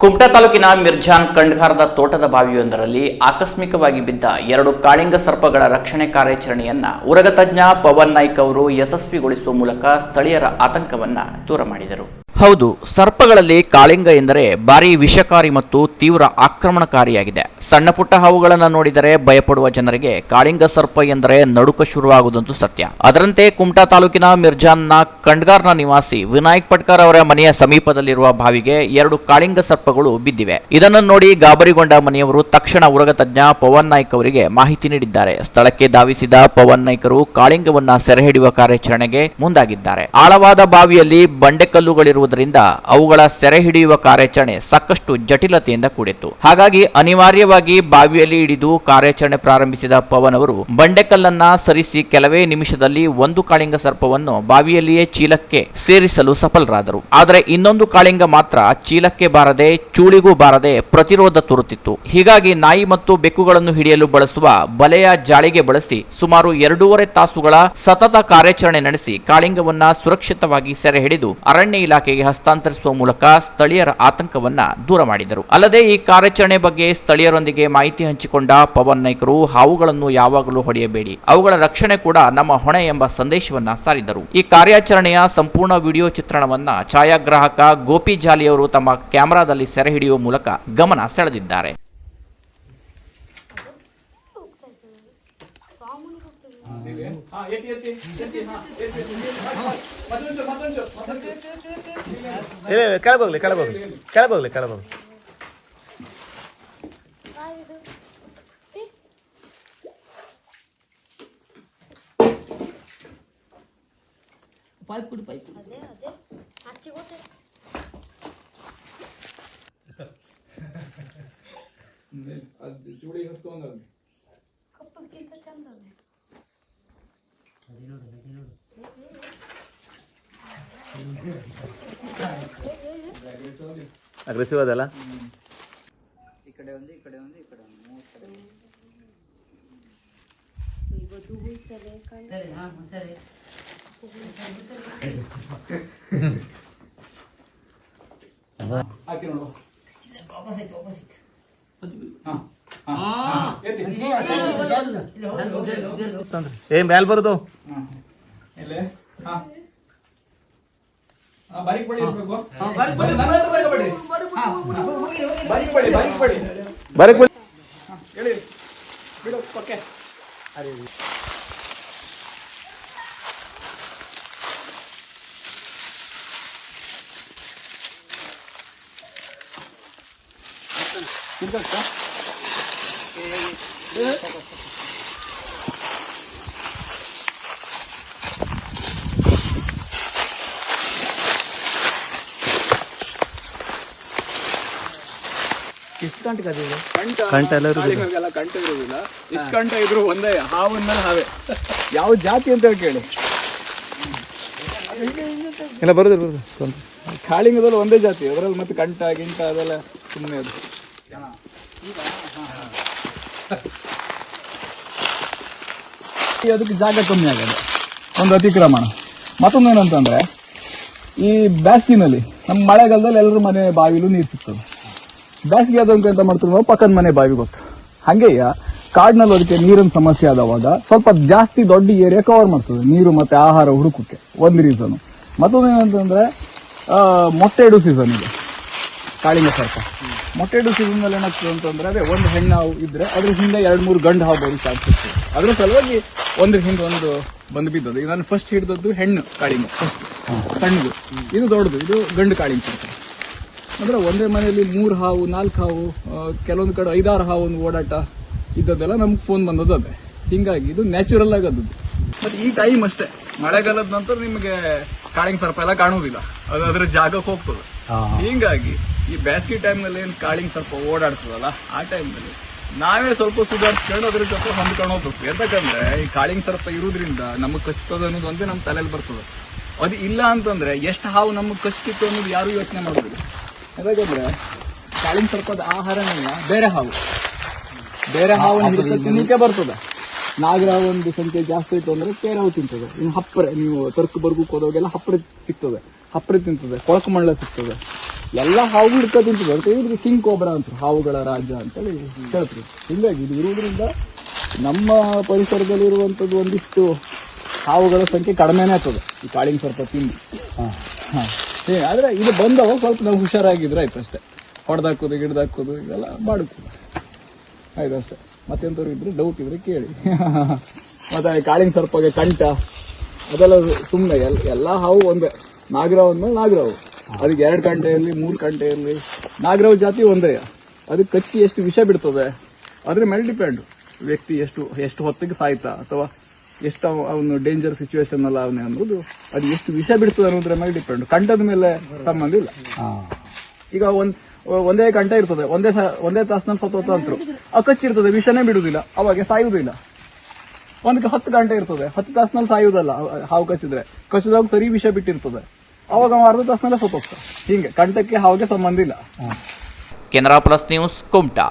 ಕುಮಟಾ ತಾಲೂಕಿನ ಮಿರ್ಜಾನ್ ಕಂಡ್ಗಾರದ ತೋಟದ ಬಾವಿಯೊಂದರಲ್ಲಿ ಆಕಸ್ಮಿಕವಾಗಿ ಬಿದ್ದ ಎರಡು ಕಾಳಿಂಗ ಸರ್ಪಗಳ ರಕ್ಷಣೆ ಕಾರ್ಯಾಚರಣೆಯನ್ನ ಉರಗ ತಜ್ಞ ಪವನ್ ನಾಯ್ಕ್ ಅವರು ಯಶಸ್ವಿಗೊಳಿಸುವ ಮೂಲಕ ಸ್ಥಳೀಯರ ಆತಂಕವನ್ನ ದೂರ ಮಾಡಿದರು. ಹೌದು, ಸರ್ಪಗಳಲ್ಲಿ ಕಾಳಿಂಗ ಎಂದರೆ ಭಾರಿ ವಿಷಕಾರಿ ಮತ್ತು ತೀವ್ರ ಆಕ್ರಮಣಕಾರಿಯಾಗಿದೆ. ಸಣ್ಣ ಪುಟ್ಟ ಹಾವುಗಳನ್ನು ನೋಡಿದರೆ ಭಯಪಡುವ ಜನರಿಗೆ ಕಾಳಿಂಗ ಸರ್ಪ ಎಂದರೆ ನಡುಕ ಶುರುವಾಗುವುದಂತೂ ಸತ್ಯ. ಅದರಂತೆ ಕುಮಟಾ ತಾಲೂಕಿನ ಮಿರ್ಜಾನ್ನ ಕಂಡ್ಗಾರ್ನ ನಿವಾಸಿ ವಿನಾಯಕ್ ಪಟ್ಕರ್ ಅವರ ಮನೆಯ ಸಮೀಪದಲ್ಲಿರುವ ಬಾವಿಗೆ ಎರಡು ಕಾಳಿಂಗ ಸರ್ಪಗಳು ಬಿದ್ದಿವೆ. ಇದನ್ನು ನೋಡಿ ಗಾಬರಿಗೊಂಡ ಮನೆಯವರು ತಕ್ಷಣ ಉರಗ ತಜ್ಞ ಪವನ್ ನಾಯ್ಕ್ ಅವರಿಗೆ ಮಾಹಿತಿ ನೀಡಿದ್ದಾರೆ. ಸ್ಥಳಕ್ಕೆ ಧಾವಿಸಿದ ಪವನ್ ನಾಯ್ಕರು ಕಾಳಿಂಗವನ್ನ ಸೆರೆಹಿಡಿಯುವ ಕಾರ್ಯಾಚರಣೆಗೆ ಮುಂದಾಗಿದ್ದಾರೆ. ಆಳವಾದ ಬಾವಿಯಲ್ಲಿ ಬಂಡೆಕಲ್ಲುಗಳಿರುವುದರಿಂದ ಅವುಗಳ ಸೆರೆ ಹಿಡಿಯುವ ಕಾರ್ಯಾಚರಣೆ ಸಾಕಷ್ಟು ಜಟಿಲತೆಯಿಂದ ಕೂಡಿತ್ತು. ಹಾಗಾಗಿ ಅನಿವಾರ್ಯವಾಗಿ ಬಾವಿಯಲ್ಲಿ ಹಿಡಿದು ಕಾರ್ಯಾಚರಣೆ ಪ್ರಾರಂಭಿಸಿದ ಪವನ್ ಅವರು ಬಂಡೆಕಲ್ಲನ್ನ ಸರಿಸಿ ಕೆಲವೇ ನಿಮಿಷದಲ್ಲಿ ಒಂದು ಕಾಳಿಂಗ ಸರ್ಪವನ್ನು ಬಾವಿಯಲ್ಲಿಯೇ ಚೀಲಕ್ಕೆ ಸೇರಿಸಲು ಸಫಲರಾದರು. ಆದರೆ ಇನ್ನೊಂದು ಕಾಳಿಂಗ ಮಾತ್ರ ಚೀಲಕ್ಕೆ ಬಾರದೆ, ಚೂಳಿಗೂ ಬಾರದೆ ಪ್ರತಿರೋಧ ತೋರುತ್ತಿತ್ತು. ಹೀಗಾಗಿ ನಾಯಿ ಮತ್ತು ಬೆಕ್ಕುಗಳನ್ನು ಹಿಡಿಯಲು ಬಳಸುವ ಬಲೆಯ ಜಾಳಿಗೆ ಬಳಸಿ ಸುಮಾರು ಎರಡೂವರೆ ತಾಸುಗಳ ಸತತ ಕಾರ್ಯಾಚರಣೆ ನಡೆಸಿ ಕಾಳಿಂಗವನ್ನ ಸುರಕ್ಷಿತವಾಗಿ ಸೆರೆ ಹಿಡಿದು ಅರಣ್ಯ ಇಲಾಖೆಗೆ ಹಸ್ತಾಂತರಿಸುವ ಮೂಲಕ ಸ್ಥಳೀಯರ ಆತಂಕವನ್ನ ದೂರ ಮಾಡಿದರು. ಅಲ್ಲದೆ ಈ ಕಾರ್ಯಾಚರಣೆ ಬಗ್ಗೆ ಸ್ಥಳೀಯರೊಂದಿಗೆ ಮಾಹಿತಿ ಹಂಚಿಕೊಂಡ ಪವನ್ ನಾಯ್ಕರು ಹಾವುಗಳನ್ನು ಯಾವಾಗಲೂ ಹೊಡೆಯಬೇಡಿ ಅವುಗಳ ರಕ್ಷಣೆ ಕೂಡ ನಮ್ಮ ಹೊಣೆ ಎಂಬ ಸಂದೇಶವನ್ನ ಸಾರಿದರು ಈ ಕಾರ್ಯಾಚರಣೆಯ ಸಂಪೂರ್ಣ ವಿಡಿಯೋ ಚಿತ್ರಣವನ್ನ ಛಾಯಾಗ್ರಾಹಕ ಗೋಪಿ ಜಾಲಿಯವರು ತಮ್ಮ ಕ್ಯಾಮೆರಾದಲ್ಲಿ ಸೆರೆ ಹಿಡಿಯುವ ಮೂಲಕ ಗಮನ ಸೆಳೆದಿದ್ದಾರೆ ಕೆಳಗೋಗ್ಲಿ ಕೆಳಗೋಗ್ಲಿ ಕೆಳಗೋಗ್ಲಿ ಕೆಳಗೋಗ್ಲಿ ಕೆಳಗೋಗ್ಲಿ ಕೆಳಗೋಗ್ಲಿ ಅದೇ ಅದೇ ಹಚ್ಚಿಗೊಟ್ಟೆ ಕಪ್ಪಕ್ಕಿಂತ ಚಂದ ಅದೇ ಅಗ್ರೆಸಿವ್ ಅದಲ್ಲ ಇವತ್ತು ಹೋಯ್ತದೆ ಕಣ್ ಏ ಮ್ಯಾಲ್ ಬರುದು ಎಲೆ? ಹಾ. ಹಾ, ಬಾರಿಕ್ ಬಡಿ ಇರ್ಬೇಕು. ನನ್ನ ಹತ್ರ ತಗೊಬೇಡಿ. ಹಾ, ಹಾ. ಬಾರಿಕ್ ಬಡಿ, ಬಾರಿಕ್ ಬಡಿ. ಬರಕ್ ಬರ್ ಹಾ, ಹೇಳಿ. ಬಿಡು ಪಕ್ಕೆ ಕಂಠ ಕಂಠ ಎಲ್ಲ ಕಂಟ ಕಂಟ ಕಂಠ ಇರುವುದಿಲ್ಲ. ಇಷ್ಟು ಕಂಠ ಇದ್ರು ಒಂದೇ ಹಾವನ್ನ ಹಾವೇ ಯಾವ ಜಾತಿ ಅಂತ ಹೇಳಿ ಕೇಳಿ. ಎಲ್ಲ ಬರೋದು ಬರುದು. ಕಾಳಿಂಗದಲ್ಲಿ ಒಂದೇ ಜಾತಿ ಅದರಲ್ಲಿ ಮತ್ತೆ ಕಂಠ ಗಿಂಟ ಅದೆಲ್ಲ ಸುಮ್ಮನೆ ಅದು. ಅದಕ್ಕೆ ಜಾಗ ಕಮ್ಮಿ ಆಗಿದೆ. ಒಂದು ಅತಿಕ್ರಮಣ. ಮತ್ತೊಂದು ಏನಂತಂದ್ರೆ, ಈ ಬ್ಯಾಸ್ಗಿನಲ್ಲಿ ನಮ್ಮ ಮಳೆಗಾಲದಲ್ಲಿ ಎಲ್ಲರ ಮನೆ ಬಾವಿಲೂ ನೀರು ಸಿಗ್ತದೆ. ಬೇಸಿಗೆ ಆದಂಗೆ ಎಂತ ಮಾಡ್ತಾರೆ ನಾವು? ಪಕ್ಕದ ಮನೆ ಬಾವಿ ಗೊತ್ತು. ಹಾಗೆಯ ಕಾಡಿನಲ್ಲಿ ಅದಕ್ಕೆ ನೀರಿನ ಸಮಸ್ಯೆ ಆದವಾಗ ಸ್ವಲ್ಪ ಜಾಸ್ತಿ ದೊಡ್ಡ ಏರಿಯಾ ಕವರ್ ಮಾಡ್ತದೆ. ನೀರು ಮತ್ತೆ ಆಹಾರ ಹುಡುಕಕ್ಕೆ, ಒಂದು ರೀಸನ್ ಮತ್ತೊಂದು ಏನಂತಂದ್ರೆ ಮೊಟ್ಟೆ ಇಡು ಸೀಸನ್ ಇದೆ. ಕಾಳಿಂಗ ಸರ್ಪ. ಮೊಟ್ಟೆ ನಲ್ಲಿ ಏನಾಗ್ತದೆ ಅಂತಂದ್ರೆ ಅದೇ ಒಂದು ಹೆಣ್ಣು ಹಾವು ಇದ್ರೆ ಅದ್ರ ಹಿಂದೆ ಎರಡು ಮೂರು ಗಂಡು ಹಾವು ಬರೋ ಅದ್ರ ಸಲುವಾಗಿ ಒಂದ್ರ ಹಿಂದೆ ಒಂದು ಬಂದು ಬಿದ್ದದ್ದು. ನಾನು ಫಸ್ಟ್ ಹಿಡಿದದ್ದು ಹೆಣ್ಣು ಕಾಳಿಂಗ ಫಸ್ಟ್ ಸಣ್ಣದು ಇದು ದೊಡ್ಡದು. ಇದು ಗಂಡು ಕಾಳಿಂಗ ಸರ್ಪ. ಅಂದ್ರೆ ಒಂದೇ ಮನೆಯಲ್ಲಿ ಮೂರು ಹಾವು ನಾಲ್ಕು ಹಾವು ಕೆಲವೊಂದು ಕಡೆ ಐದಾರು ಹಾವು ಒಂದು ಓಡಾಟ ಇದ್ದದ್ದೆಲ್ಲ ನಮ್ಗೆ ಫೋನ್ ಬಂದದ್ದು ಅದೇ. ಹಿಂಗಾಗಿ ಇದು ನ್ಯಾಚುರಲ್ ಆಗದ್ದು ಮತ್ತೆ ಈ ಟೈಮ್ ಅಷ್ಟೇ. ಮಳೆಗಾಲದ ನಂತರ ನಿಮಗೆ ಕಾಳಿಂಗ್ ಸರ್ಪ ಎಲ್ಲ ಕಾಣುವುದಿಲ್ಲ. ಅದು ಅದರ ಜಾಗಕ್ಕೆ ಹೋಗ್ತದೆ. ಹಿಂಗಾಗಿ ಈ ಬೇಸಿಗೆ ಟೈಮ್ನಲ್ಲಿ ಏನು ಕಾಳಿಂಗ್ ಸ್ವಲ್ಪ ಓಡಾಡ್ತದಲ್ಲ ಆ ಟೈಮ್ನಲ್ಲಿ ನಾವೇ ಸ್ವಲ್ಪ ಸುಧಾರಿಸ್ಕೊಂಡು ಅದ್ರ ಜೊತೆ ಹೊಂದ್ಕೊಂಡು ಹೋಗ್ಬೇಕು. ಯಾಕಂದ್ರೆ ಈ ಕಾಳಿಂಗ್ ಸರ್ಪ ಇರೋದ್ರಿಂದ ನಮಗೆ ಕಚ್ತದ ಅನ್ನೋದು ಒಂದೇ ನಮ್ಮ ತಲೆಯಲ್ಲಿ ಬರ್ತದೆ. ಅದು ಇಲ್ಲ ಅಂತಂದ್ರೆ ಎಷ್ಟು ಹಾವು ನಮಗೆ ಕಚ್ತಿತ್ತು ಅನ್ನೋದು ಯಾರು ಯೋಚನೆ ಮಾಡೋದಿಲ್ಲ ಯಾಕಂದ್ರೆ ಕಾಳಿಂಗ್ ಸರ್ಪದ ಆಹಾರನೇ ಬೇರೆ ಹಾವು. ಬೇರೆ ಹಾವು ತಿನ್ನಲಿಕ್ಕೆ ಬರ್ತದೆ. ನಾಗರ ಒಂದು ಸಂಖ್ಯೆ ಜಾಸ್ತಿ ಇತ್ತು ಅಂದ್ರೆ ಕೇರವು ತಿಂತದೆ. ಇನ್ನು ಹಪ್ಪರೆ ನೀವು ತರ್ಕು ಬರ್ಗಕ್ಕೆ ಹೋದವಾಗೆಲ್ಲ ಹಪ್ಪರೆ ಸಿಗ್ತದೆ. ಹಪ್ಪರೆ ತಿಂತದೆ ಕೊಳಕು ಮಂಡಲ ಸಿಗ್ತದೆ. ಎಲ್ಲ ಹಾವುಗಳು ಹಿಡ್ಕೊ ತಿಂತದೆ. ಅಂತ ಇವ್ರಿಗೆ ಕಿಂಗ್ ಕೋಬ್ರಾ ಅಂತ ಹಾವುಗಳ ರಾಜ ಅಂತೇಳಿ ಹೇಳ್ತೀವಿ ಹಿಂಗಾಗಿ ಇದು ಇರುವುದರಿಂದ ನಮ್ಮ ಪರಿಸರದಲ್ಲಿರುವಂಥದ್ದು ಒಂದಿಷ್ಟು ಹಾವುಗಳ ಸಂಖ್ಯೆ ಕಡಿಮೆನೇ ಆಗ್ತದೆ. ಈ ಕಾಳಿಂಗ್ ಸ್ವಲ್ಪ ತಿಂದು. ಹಾ. ಹೇ. ಆದ್ರೆ ಇದು ಬಂದವ ಸ್ವಲ್ಪ ನಾವು ಹುಷಾರಾಗಿದ್ರೆ ಆಯ್ತು ಅಷ್ಟೇ. ಹೊಡೆದಾಕೋದು ಗಿಡದಾಕೋದು ಇದೆಲ್ಲ ಮಾಡುತ್ತೆ ಆಯ್ತು ಅಷ್ಟೇ ಮತ್ತೆಂತವ್ರು ಇದ್ರೆ ಡೌಟ್ ಇದ್ರೆ ಕೇಳಿ. ಮತ್ತೆ ಕಾಳಿಂಗ್ ಸರ್ಪಗೆ ಕಂಠ ಅದೆಲ್ಲ ಸುಮ್ಮನೆ ಎಲ್ ಎಲ್ಲ ಹಾವು ಒಂದೇ. ನಾಗರಾವ್ ಅಂದ್ಮೇಲೆ ನಾಗರಾವು ಅದಕ್ಕೆ ಎರಡು ಗಂಟೆ ಇರಲಿ ಮೂರು ಗಂಟೆ ಇರಲಿ. ನಾಗರಾವ್ ಜಾತಿ ಒಂದೇ. ಅದಕ್ಕೆ ಕಚ್ಚಿ ಎಷ್ಟು ವಿಷ ಬಿಡ್ತದೆ? ಅದ್ರ ಮೇಲೆ ಡಿಪೆಂಡ್ ವ್ಯಕ್ತಿ ಎಷ್ಟು ಎಷ್ಟು ಹೊತ್ತಿಗೆ ಸಾಯ್ತಾ? ಅಥವಾ ಎಷ್ಟು ಅವನು ಡೇಂಜರ್ ಸಿಚುವೇಶನ್ ಅಲ್ಲ ಅವನೇ ಅನ್ನೋದು ಅದು ಎಷ್ಟು ವಿಷ ಬಿಡ್ತದೆ ಅನ್ನೋದ್ರ ಮೇಲೆ ಡಿಪೆಂಡ್ ಕಂಠದ ಮೇಲೆ ಸಂಬಂಧ ಇಲ್ಲ. ಈಗ ಒಂದ್ ಒಂದೇ ಗಂಟೆ ಇರ್ತದೆ, ಒಂದೇ ಒಂದೇ ತಾಸಿನಲ್ಲಿ ಸತ್ತೋತ ಅಂತರು ಕಚ್ಚಿರ್ತದೆ ವಿಷನೇ ಬಿಡುವುದಿಲ್ಲ ಅವಾಗ ಸಾಯುವುದಿಲ್ಲ. ಒಂದಕ್ಕೆ ಹತ್ತು ಗಂಟೆ ಇರ್ತದೆ, ಹತ್ತು ತಾಸಿನಲ್ಲಿ ಸಾಯುವುದಲ್ಲ, ಹಾವು ಕಚ್ಚಿದ್ರೆ. ಕಚ್ಚಿದಾಗ ಸರಿ ವಿಷ ಬಿಟ್ಟಿರ್ತದೆ. ಅವಾಗ ಅವ ಅರ್ಧ ತಾಸಿನಲ್ಲೇ ಸತ್ತೋಗ್ತಾನೆ ಹಿಂಗೆ, ಗಂಟಕ್ಕೆ ಹಾವಿಗೆ ಸಂಬಂಧ ಇಲ್ಲ. Canara plus news Kumta.